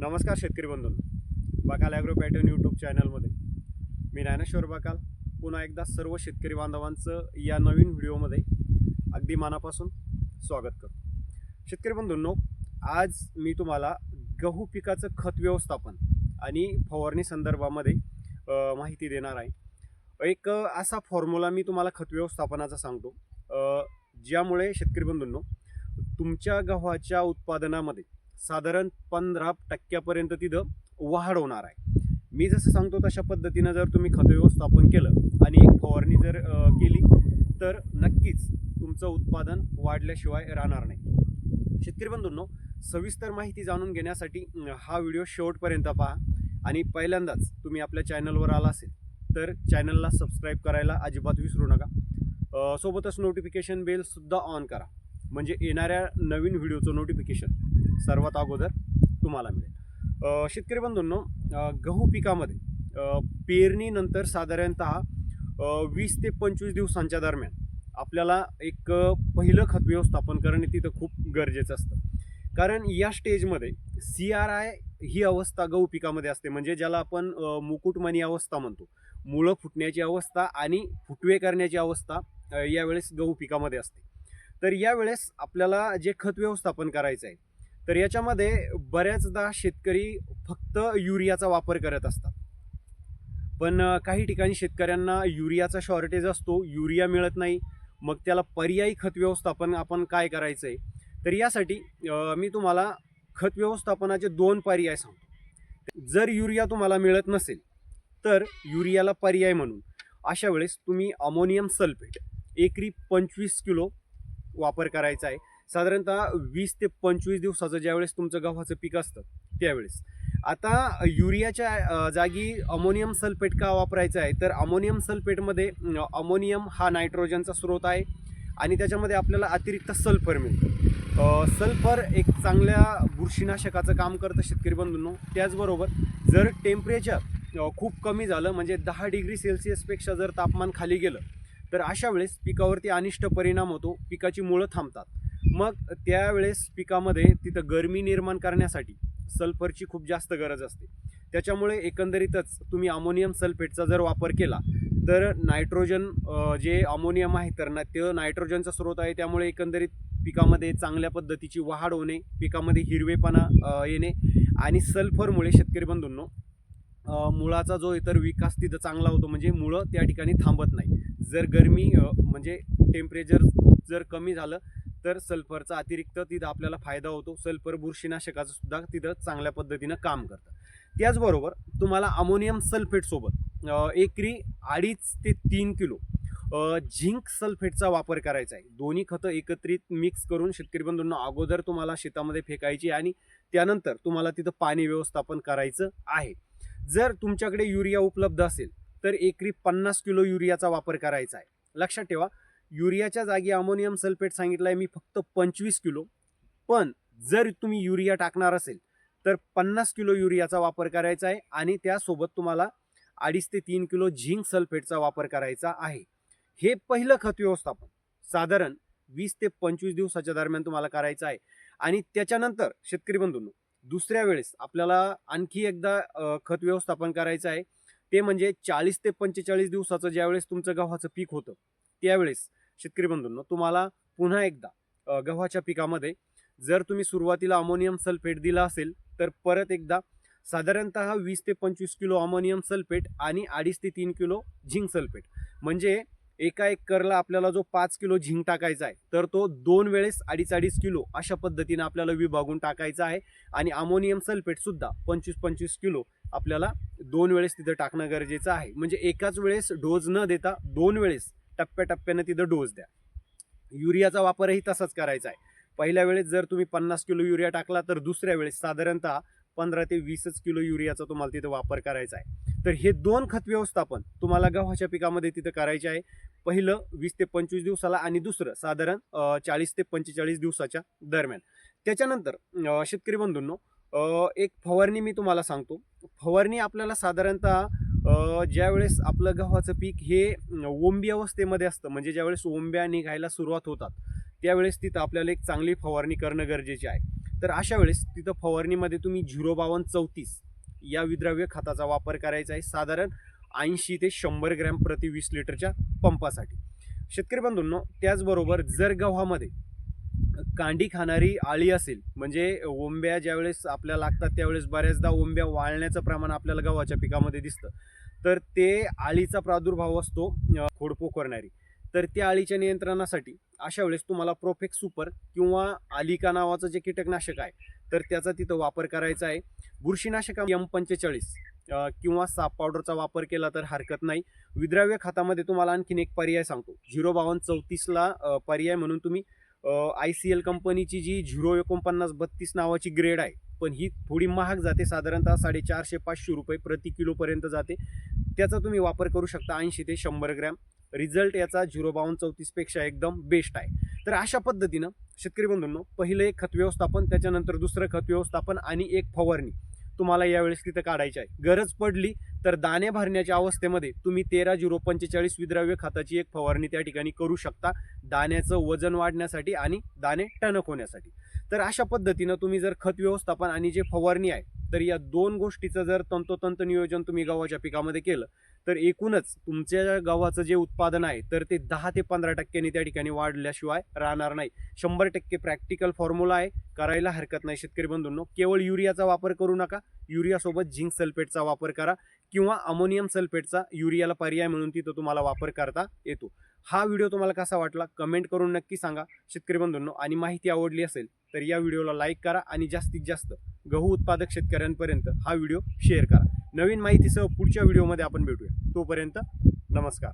नमस्कार शेतकरी बंधूंनो. बकाल ॲग्रो पॅटर्न यूट्यूब चॅनलमध्ये. मी ज्ञानेश्वर बाकाल पुन्हा एकदा सर्व शेतकरी बांधवांचं या नवीन व्हिडिओमध्ये अगदी मनापासून स्वागत करतो. शेतकरी बंधूंनो आज मी तुम्हाला गहू पिकाचं खत व्यवस्थापन आणि फवारणी संदर्भामध्ये माहिती देणार आहे. एक असा फॉर्म्युला मी तुम्हाला खत व्यवस्थापनाचा सांगतो. ज्यामुळे शेतकरी बंधूंनो तुमच्या गव्हाच्या उत्पादनामध्ये साधारण पंधरा टक्क्यापर्यंत तिथं वाढ होणार आहे. मी जसं सांगतो तशा पद्धतीनं जर तुम्ही खत व्यवस्थापन केलं आणि एक फवारणी जर केली तर नक्कीच तुमचं उत्पादन वाढल्याशिवाय राहणार नाही. शेतकरी बंधूंनो सविस्तर माहिती जाणून घेण्यासाठी हा व्हिडिओ शेवटपर्यंत पहा आणि पहिल्यांदाच तुम्ही आपल्या चॅनलवर आला असेल तर चॅनलला सबस्क्राईब करायला अजिबात विसरू नका. सोबतच नोटिफिकेशन बेलसुद्धा ऑन करा. म्हणजे येणाऱ्या नवीन व्हिडिओचं नोटिफिकेशन. सर्वात अगोदर तुम्हाला मिळेल. शेतकरी बंधूंनो गहू पिकामध्ये पेरणीनंतर साधारणतः वीस ते पंचवीस दिवसांच्या दरम्यान आपल्याला एक पहिलं खत व्यवस्थापन करणे तिथं खूप गरजेचं असतं. कारण या स्टेजमध्ये सी आर आय ही अवस्था गहू पिकामध्ये असते. म्हणजे ज्याला आपण मुकुटमणी अवस्था म्हणतो. मुळं फुटण्याची अवस्था आणि फुटवे करण्याची अवस्था यावेळेस गहू पिकामध्ये असते. तर यावेळेस आपल्याला जे खत व्यवस्थापन करायचं आहे तर याच्यामध्ये बऱ्याचदा शेतकरी फक्त युरियाचा वापर करत असतात. पण काही ठिकाणी शेतकऱ्यांना युरियाचा शॉर्टेज असतो युरिया मिळत नाही. मग त्याला पर्यायी खत व्यवस्थापन आपण काय करायचं आहे तर यासाठी मी तुम्हाला खत व्यवस्थापनाचे दोन पर्याय सांगतो. जर युरिया तुम्हाला मिळत नसेल तर युरियाला पर्याय म्हणून. अशा वेळेस तुम्ही अमोनियम सल्फेट एकरी पंचवीस किलो वापर करायचा आहे. साधारणतः वीस ते पंचवीस दिवसाचं ज्यावेळेस तुमचं गव्हाचं पीक असतं त्यावेळेस. आता युरियाच्या जागी अमोनियम सल्फेट का वापरायचं आहे? तर अमोनियम सल्फेटमध्ये अमोनियम हा नायट्रोजनचा स्रोत आहे आणि त्याच्यामध्ये आपल्याला अतिरिक्त सल्फर मिळतं. सल्फर एक चांगल्या बुरशीनाशकाचं काम करतं शेतकरी बंधूंनो. त्याचबरोबर जर टेम्परेचर खूप कमी झालं म्हणजे दहा डिग्री सेल्सिअसपेक्षा जर तापमान खाली गेलं तर अशा वेळेस पिकावरती अनिष्ट परिणाम होतो. पिकाची मुळं थांबतात. मग त्यावेळेस पिकामध्ये तिथं गरमी निर्माण करण्यासाठी सल्फरची खूप जास्त गरज असते. त्याच्यामुळे एकंदरीतच तुम्ही अमोनियम सल्फेटचा जर वापर केला तर नायट्रोजन जे अमोनियम आहे तर ना ते नायट्रोजनचा स्रोत आहे. त्यामुळे एकंदरीत पिकामध्ये चांगल्या पद्धतीची वाढ होणे पिकामध्ये हिरवेपणा येणे आणि सल्फरमुळे शेतकरी बंधूंनो मुळाचा जो इतर विकास तिथं चांगला होतो म्हणजे मुळं त्या ठिकाणी थांबत नाही. जर गरमी म्हणजे टेम्परेचर जर कमी झालं तर सल्फरचा अतिरिक्त तिथं आपल्याला फायदा होतो. सल्फर बुरशीनाशकाचं सुद्धा तिथं चांगल्या पद्धतीनं काम करतं. त्याचबरोबर तुम्हाला अमोनियम सल्फेटसोबत एकरी अडीच ते तीन किलो झिंक सल्फेटचा वापर करायचा आहे. दोन्ही खतं एकत्रित मिक्स करून शेतकरी बंधूंना अगोदर तुम्हाला शेतामध्ये फेकायची आणि त्यानंतर तुम्हाला तिथं पाणी व्यवस्थापन करायचं आहे. जर तुमच्याकडे युरिया उपलब्ध असेल तर एकरी पन्नास किलो युरियाचा वापर करायचा आहे. लक्षात ठेवा युरियाच्या जागी अमोनियम सल्फेट सांगितलं आहे मी फक्त पंचवीस किलो. पण जर तुम्ही युरिया टाकणार असेल तर पन्नास किलो युरियाचा वापर करायचा आहे आणि त्यासोबत तुम्हाला अडीच ते तीन किलो झिंक सल्फेटचा वापर करायचा आहे. हे पहिलं खत व्यवस्थापन साधारण वीस ते पंचवीस दिवसाच्या दरम्यान तुम्हाला करायचं आहे. आणि त्याच्यानंतर शेतकरी बंधूंनो दुसऱ्या वेळेस आपल्याला आणखी एकदा खत व्यवस्थापन करायचं आहे. ते म्हणजे चाळीस ते पंचेचाळीस दिवसाचं ज्यावेळेस तुमचं गव्हाचं पीक होतं त्यावेळेस शेतकरी बंधूंनो तुम्हाला पुन्हा एकदा गव्हाच्या पिकामध्ये जर तुम्ही सुरुवातीला अमोनियम सल्फेट दिला असेल तर परत एकदा साधारणतः वीस ते पंचवीस किलो अमोनियम सल्फेट आणि अडीच ते तीन किलो झिंक सल्फेट. म्हणजे एका एक करला आपल्याला जो पाच किलो झिंक टाकायचा आहे तर तो दोन वेळेस अडीच अडीच किलो अशा पद्धतीने आपल्याला विभागून टाकायचा आहे आणि अमोनियम सल्फेटसुद्धा पंचवीस पंचवीस किलो आपल्याला दोन वेळेस तिथं टाकणं गरजेचं आहे. म्हणजे एकाच वेळेस डोज न देता दोन वेळेस टप्प्याटप्प्यानं तिथं डोस द्या. युरियाचा वापरही तसाच करायचा आहे. पहिल्या वेळेस जर तुम्ही पन्नास किलो युरिया टाकला तर दुसऱ्या वेळेस साधारणतः पंधरा ते वीसच किलो युरियाचा तुम्हाला तिथं वापर करायचा आहे. तर हे दोन खत व्यवस्थापन तुम्हाला गव्हाच्या पिकामध्ये तिथं करायचे आहे. पहिलं वीस ते पंचवीस दिवसाला आणि दुसरं साधारण चाळीस ते पंचेचाळीस दिवसाच्या दरम्यान. त्याच्यानंतर शेतकरी बंधूंनो एक फवारणी मी तुम्हाला सांगतो. फवारणी आपल्याला साधारणतः ज्यावेळेस आपलं गव्हाचं पीक हे ओंबी अवस्थेमध्ये असतं म्हणजे ज्यावेळेस ओंब्या निघायला सुरुवात होतात त्यावेळेस तिथं आपल्याला एक चांगली फवारणी करणं गरजेचे आहे. तर अशा वेळेस तिथं फवारणीमध्ये तुम्ही झिरो बावन्न चौतीस या विद्राव्य खताचा वापर करायचा आहे साधारण ऐंशी ते शंभर ग्रॅम प्रति वीस लिटरच्या पंपासाठी. शेतकरी बांधूंनो त्याचबरोबर जर गव्हामध्ये कांडी खाणारी आळी असेल म्हणजे ओंब्या ज्यावेळेस आपल्याला लागतात त्यावेळेस बऱ्याचदा ओंब्या वाळण्याचं प्रमाण आपल्याला गव्हाच्या पिकामध्ये दिसतं. तर ते आळीचा प्रादुर्भाव असतो खोडपो करणारी तर त्या अळीच्या नियंत्रणासाठी अशा वेळेस तुम्हाला प्रोफेक्ट सुपर किंवा आलिका नावाचं जे कीटकनाशक आहे तर त्याचा तिथं वापर करायचा आहे. बुरशीनाशक एम पंचेचाळीस किंवा साप पावडरचा वापर केला तर हरकत नाही. विद्राव्य खतामध्ये तुम्हाला आणखीन एक पर्याय सांगतो. झिरो बावन्न चौतीसला पर्याय म्हणून तुम्ही आय सी एल कंपनीची जी झिरो एकोणपन्नास बत्तीस नावाची ग्रेड आहे पण ही थोडी महाग जाते साधारणतः साडेचारशे पाचशे रुपये प्रति किलोपर्यंत जाते. त्याचा तुम्ही वापर करू शकता ऐंशी ते शंभर ग्रॅम. रिझल्ट याचा झिरो बावन्न चौतीसपेक्षा एकदम बेस्ट आहे. तर अशा पद्धतीनं शेतकरी बंधूंनो पहिलं एक खत व्यवस्थापन त्याच्यानंतर दुसरं खत व्यवस्थापन आणि एक फवारणी तुम्हाला यावेळेस तिथं काढायची आहे. गरज पडली तर दाणे भरण्याच्या अवस्थेमध्ये तुम्ही तेरा झिरो पंचेचाळीस विद्राव्य खताची एक फवारणी त्या ठिकाणी करू शकता. दाण्याचं वजन वाढण्यासाठी आणि दाणे टणक होण्यासाठी. तर अशा पद्धतीनं तुम्ही जर खत व्यवस्थापन आणि जे फवारणी आहे तर या दोन गोष्टीचं जर तंतोतंत नियोजन तुम्ही गव्हाच्या पिकामध्ये केलं तर एकूणच तुमच्या गव्हाचं जे उत्पादन आहे तर ते दहा ते पंधरा टक्क्यांनी त्या ठिकाणी वाढल्याशिवाय राहणार नाही. शंभर टक्के प्रॅक्टिकल फॉर्म्युला आहे करायला हरकत नाही शेतकरी बंधूंनो. केवळ युरियाचा वापर करू नका युरियासोबत झिंक सल्फेटचा वापर करा किंवा अमोनियम सल्फेटचा युरियाला पर्याय म्हणून तिथं तुम्हाला वापर करता येतो. हा व्हिडिओ तुम्हाला कसा वाटला कमेंट करून नक्की सांगा. शेतकरी बंधूंनो आणि माहिती आवडली असेल तर या व्हिडिओला लाईक करा आणि जास्तीत जास्त गहू उत्पादक शेतकऱ्यांपर्यंत हा व्हिडिओ शेअर करा. नवीन माहितीसह पुढच्या व्हिडिओमध्ये आपण भेटूया. तोपर्यंत नमस्कार.